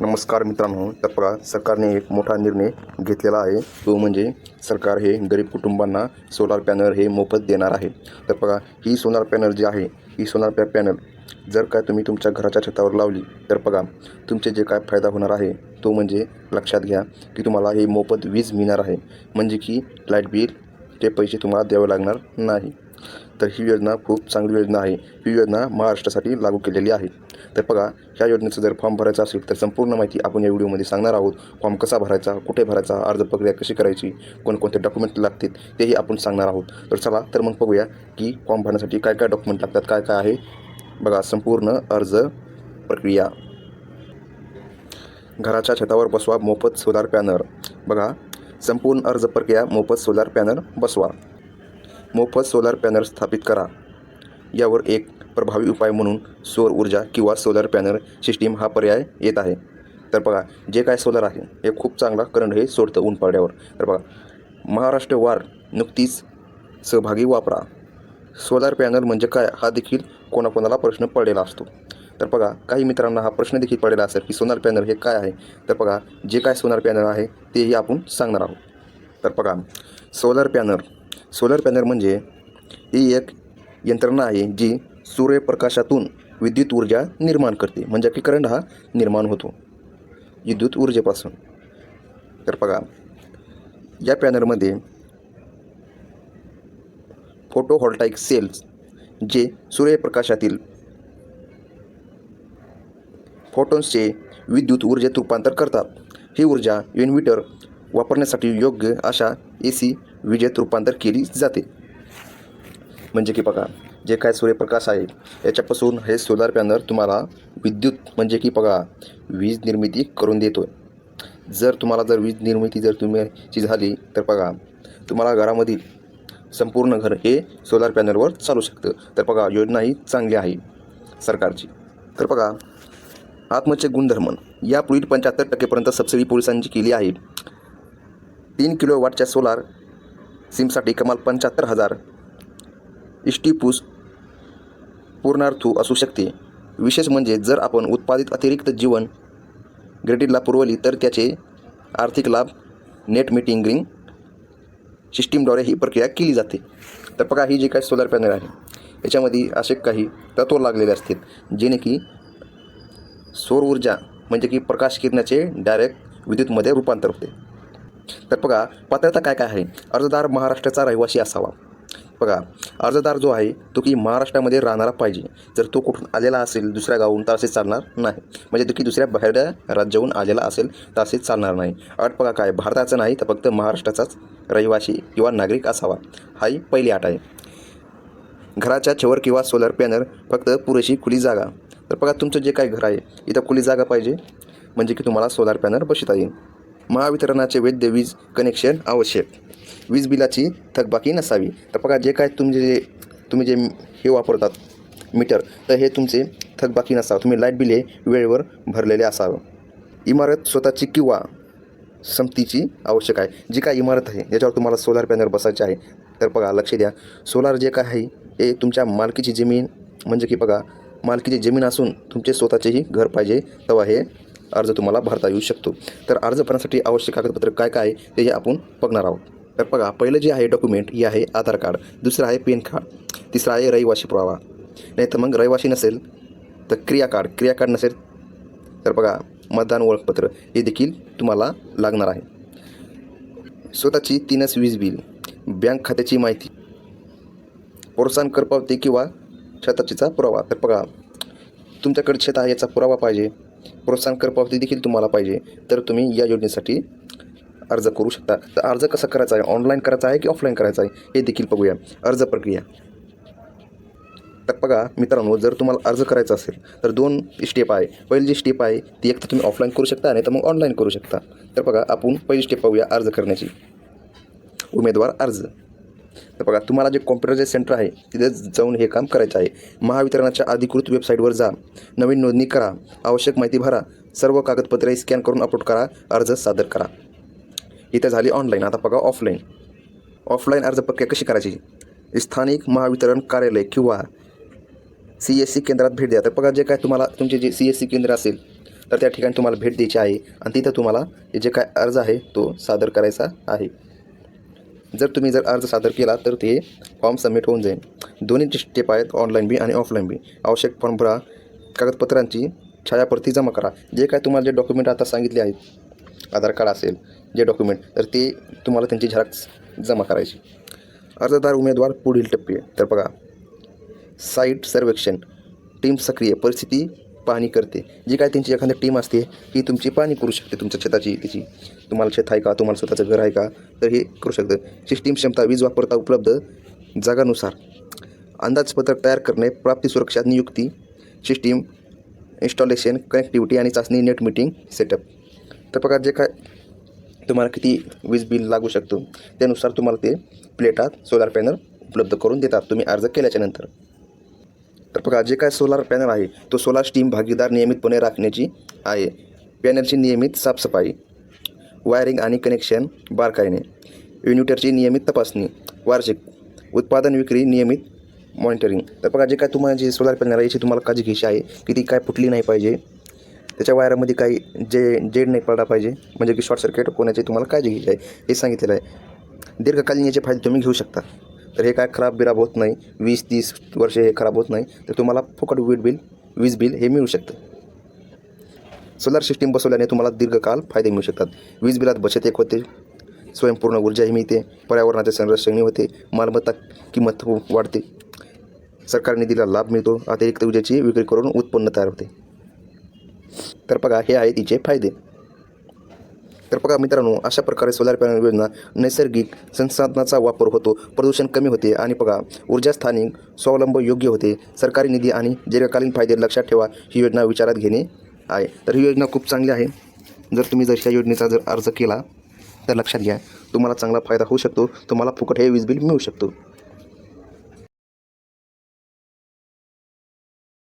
नमस्कार मित्रांनो तर बघा सरकारने एक मोठा निर्णय घेतलेला आहे. तो म्हणजे सरकार हे गरीब कुटुंबांना सोलार पॅनल हे मोफत देणार आहे. तर बघा ही सोलार पॅनल जी आहे ही सोलार पॅ पॅनल जर काय तुम्ही तुमच्या घराच्या छतावर लावली तर बघा तुमचे जे काय फायदा होणार आहे तो म्हणजे लक्षात घ्या की तुम्हाला हे मोफत वीज मिळणार आहे. म्हणजे की लाइट बिल ते पैसे तुम्हाला द्यावे लागणार नाही. तर ही योजना खूप चांगली योजना आहे. ही योजना महाराष्ट्रासाठी लागू केलेली आहे. तर बघा ह्या योजनेचा जर फॉर्म भरायचा असेल तर संपूर्ण माहिती आपण या व्हिडिओमध्ये सांगणार आहोत. फॉर्म कसा भरायचा कुठे भरायचा अर्ज प्रक्रिया कशी करायची कोणकोणते डॉक्युमेंट लागतील तेही आपण सांगणार आहोत. तर चला तर मग बघूया की फॉर्म भरण्यासाठी काय काय डॉक्युमेंट लागतात काय काय आहे. बघा संपूर्ण अर्ज प्रक्रिया. घराच्या छतावर बसवा मोफत सोलार पॅनल. बघा संपूर्ण अर्ज प्रक्रिया मोफत सोलार पॅनल बसवा. मोफत सोलार पॅनल स्थापित करा. यावर एक प्रभावी उपाय म्हणून सौर ऊर्जा किंवा सोलर पॅनल सिस्टीम हा पर्याय येत आहे. तर बघा जे काय सोलर आहे हे खूप चांगला करंट हे सोडतं ऊन पडल्यावर तर बघा महाराष्ट्र वार नुकतीच सहभागी वापरा. सोलार पॅनल म्हणजे काय हा देखील कोणाकोणाला प्रश्न पडलेला असतो. तर बघा काही मित्रांना हा प्रश्न देखील पडलेला असेल की सोनार पॅनल हे काय आहे? तर बघा जे काय सोनार पॅनल आहे तेही आपण सांगणार आहोत. तर बघा सोलर पॅनल सोलर पॅनल म्हणजे ही एक यंत्रणा आहे जी सूर्यप्रकाशातून विद्युत ऊर्जा निर्माण करते. म्हणजे की करंट हा निर्माण होतो. विद्युत ऊर्जेपासून. तर बघा या पॅनलमध्ये फोटोहॉल्टाईक सेल्स जे सूर्यप्रकाशातील फोटोन्सचे विद्युत ऊर्जेत रूपांतर करतात. ही ऊर्जा इन्व्हर्टर वापरण्यासाठी योग्य अशा ए सी विजेत रूपांतर केली जाते. म्हणजे की बघा जे काय सूर्यप्रकाश आहे याच्यापासून हे सोलार पॅनल तुम्हाला विद्युत म्हणजे की बघा वीज निर्मिती करून देतो जर तुम्हाला जर वीज निर्मिती जर तुम्ही झाली तर बघा तुम्हाला घरामधील संपूर्ण घर हे सोलार पॅनलवर चालू शकतं. तर बघा योजना ही चांगली आहे सरकारची. तर बघा आत्मचे गुणधर्म. यापुढील पंच्याहत्तर टक्केपर्यंत सबसिडी पोलिसांची केली आहे. तीन किलो वॉटच्या सोलार सिमसाठी कमाल पंच्याहत्तर हजार इष्टीपूस पूर्णार्थू असू शकते. विशेष म्हणजे जर आपण उत्पादित अतिरिक्त जीवन ग्रेडिटला पुरवली तर त्याचे आर्थिक लाभ नेट मीटिंग सिस्टीमद्वारे ही प्रक्रिया केली जाते. तर बघा ही जी काही सोलर पॅनल आहे याच्यामध्ये असे काही तत्व लागलेले असतील जेणे की सौर ऊर्जा म्हणजे की प्रकाश किरणाचे डायरेक्ट विद्युतमध्ये रूपांतर होते. तर बघा पात्रता काय काय आहे? अर्जदार महाराष्ट्राचा रहिवासी असावा. बघा अर्जदार जो आहे तो की महाराष्ट्रामध्ये राहणारा पाहिजे. जर तो कुठून आलेला असेल दुसऱ्या गावून तर असे चालणार नाही. म्हणजे तो की दुसऱ्या बाहेर राज्याहून आलेला असेल तर असे चालणार नाही. अट बघा काय भारताचं नाही तर फक्त महाराष्ट्राचाच रहिवासी किंवा नागरिक असावा. हा ही पहिली अट आहे. घराच्या छवर किंवा सोलर पॅनल फक्त पुरेशी खुली जागा. तर बघा तुमचं जे काही घर आहे इथं खुली जागा पाहिजे. म्हणजे की तुम्हाला सोलार पॅनल बसवता येईल. महावितरणाचे वैद्य वीज कनेक्शन आवश्यक. वीज बिलाची थकबाकी नसावी. तर बघा जे काय तुमचे जे तुम्ही जे हे वापरतात मीटर तर हे तुमचे थकबाकी नसावं. तुम्ही लाइट बिल हे वेळेवर भरलेले असावं. इमारत स्वतःची किंवा समतीची आवश्यक आहे. जी काय इमारत आहे ज्याच्यावर तुम्हाला सोलार पॅनल बसायचे आहे तर बघा लक्ष द्या. सोलार जे काय आहे हे तुमच्या मालकीची जमीन म्हणजे की बघा मालकीची जमीन असून तुमचे स्वतःचेही घर पाहिजे तेव्हा हे अर्ज तुम्हाला भरता येऊ शकतो. तर अर्ज भरण्यासाठी आवश्यक कागदपत्र काय काय आहे ते आपण बघणार आहोत. तर बघा पहिलं जे आहे डॉक्युमेंट हे आहे आधार कार्ड. दुसरं आहे पॅन कार्ड. तिसरं आहे रहिवासी पुरावा. नाही तर मग रहिवासी नसेल तर क्रिया कार्ड. क्रिया कार्ड नसेल तर बघा मतदान ओळखपत्र. हे देखील तुम्हाला लागणार आहे. स्वतःची तीनच वीज बिल बँक खात्याची माहिती प्रोत्साहन कर पावती किंवा शेताचीचा पुरावा. तर बघा तुमच्याकडे शेत आहे याचा पुरावा पाहिजे. प्रोत्साहन कर पावती देखील तुम्हाला पाहिजे. तर तुम्ही या योजनेसाठी अर्ज करू शकता. तर अर्ज कसा करायचा आहे? ऑनलाईन करायचा आहे की ऑफलाईन करायचा आहे? हे देखील बघूया. अर्ज प्रक्रिया. तर बघा मित्रांनो जर तुम्हाला अर्ज करायचा असेल तर दोन स्टेप आहे. पहिली जी स्टेप आहे ती एक तर तुम्ही ऑफलाईन करू शकता नाही तर मग ऑनलाईन करू शकता. तर बघा आपण पहिली स्टेप पाहूया अर्ज करण्याची. उमेदवार अर्ज. तर बघा तुम्हाला जे कॉम्प्युटर जे सेंटर आहे तिथे जाऊन हे काम करायचं आहे. महावितरणाच्या अधिकृत वेबसाईटवर जा. नवीन नोंदणी करा. आवश्यक माहिती भरा. सर्व कागदपत्रे स्कॅन करून अपलोड करा. अर्ज सादर करा. इथे झाली ऑनलाईन आता बघा ऑफलाईन ऑफलाईन अर्ज प्रक्रिया कशी करायची? स्थानिक महावितरण कार्यालय किंवा सी एस सी केंद्रात भेट द्या. तर बघा जे काय तुम्हाला तुमचे जे सी एस सी केंद्र असेल तर त्या ठिकाणी तुम्हाला भेट द्यायची आहे. आणि तिथं तुम्हाला जे काय अर्ज आहे तो सादर करायचा आहे. जर तुम्ही जर अर्ज सादर केला तर ते फॉर्म सबमिट होऊन जाईल. दोन्ही स्टेप आहेत ऑनलाईन बी आणि ऑफलाईन बी. आवश्यक फॉर्म भरा. कागदपत्रांची छायाप्रती जमा करा. जे काय तुम्हाला जे डॉक्युमेंट आता सांगितले आहेत आधार कार्ड असेल जे डॉक्युमेंट तर ते तुम्हाला त्यांची झराक्स जमा करायची. अर्जदार उमेदवार पुढील टप्पे. तर बघा साईट सर्वेक्षण. टीम सक्रिय. परिस्थिती पाहणी करते. जी काय त्यांची एखादी टीम असते ही तुमची पाहणी करू शकते तुमच्या शेताची तिची. तुम्हाला शेत आहे का? तुम्हाला स्वतःचं घर आहे का? तर हे करू शकतं. सिस्टीम क्षमता वीज वापरता उपलब्ध जागानुसार. अंदाजपत्रक तयार करणे प्राप्ती सुरक्षा नियुक्ती सिस्टीम इन्स्टॉलेशन कनेक्टिव्हिटी आणि चाचणी नेट मीटिंग सेटअप तर प्रकार जे काय तुम्हाला किती वीज बिल लागू शकतो त्यानुसार तुम्हाला ते प्लेटात सोलार पॅनल उपलब्ध करून देतात. तुम्ही अर्ज केल्याच्यानंतर तर बघा जे काय सोलार पॅनल आहे तो सोलार स्टीम भागीदार नियमितपणे राखण्याची आहे. पॅनलची नियमित साफसफाई वायरिंग आणि कनेक्शन बारकाईने युनिटरची नियमित तपासणी वार्षिक उत्पादन विक्री नियमित मॉनिटरिंग तर बघा जे काय तुम्हाला जे सोलार पॅनल आहे याची तुम्हाला काळजी घ्यायची आहे की ती काय फुटली नाही पाहिजे. त्याच्या वायरामध्ये काही जे जेड नाही पडला पाहिजे म्हणजे की शॉर्ट सर्किट होण्याची तुम्हाला काळजी घ्यायची आहे हे सांगितलेलं आहे. दीर्घकालीन याचे फायदे तुम्ही घेऊ शकता. तर हे काय खराब बिराब होत नाही. वीस तीस वर्षे हे खराब होत नाही. तर तुम्हाला फुकट वीज बिल वीज बिल हे मिळू शकतं. सोलार सिस्टीम बसवल्याने तुम्हाला दीर्घकाळ फायदे मिळू शकतात. वीज बिलात बचत एक होते. स्वयंपूर्ण ऊर्जाही मिळते. पर्यावरणाचे संरक्षणही होते. मालमत्ता किंमत वाढते. सरकार निधीला लाभ मिळतो. अतिरिक्त ऊर्जेची विक्री करून उत्पन्न तयार होते. तर बघा हे आहे तिचे फायदे. तर बघा मित्रांनो अशा प्रकारे सोलार पॅनल योजना नैसर्गिक संसाधनाचा वापर होतो. प्रदूषण कमी होते आणि बघा ऊर्जा स्थानिक स्वावलंब योग्य होते. सरकारी निधी आणि दीर्घकालीन फायदे लक्षात ठेवा ही योजना विचारात घेणे आहे. तर ही योजना खूप चांगली आहे. जर तुम्ही जर या योजनेचा जर अर्ज केला तर लक्षात घ्या तुम्हाला चांगला फायदा होऊ शकतो. तुम्हाला फुकट हे वीज बिल मिळू शकतो.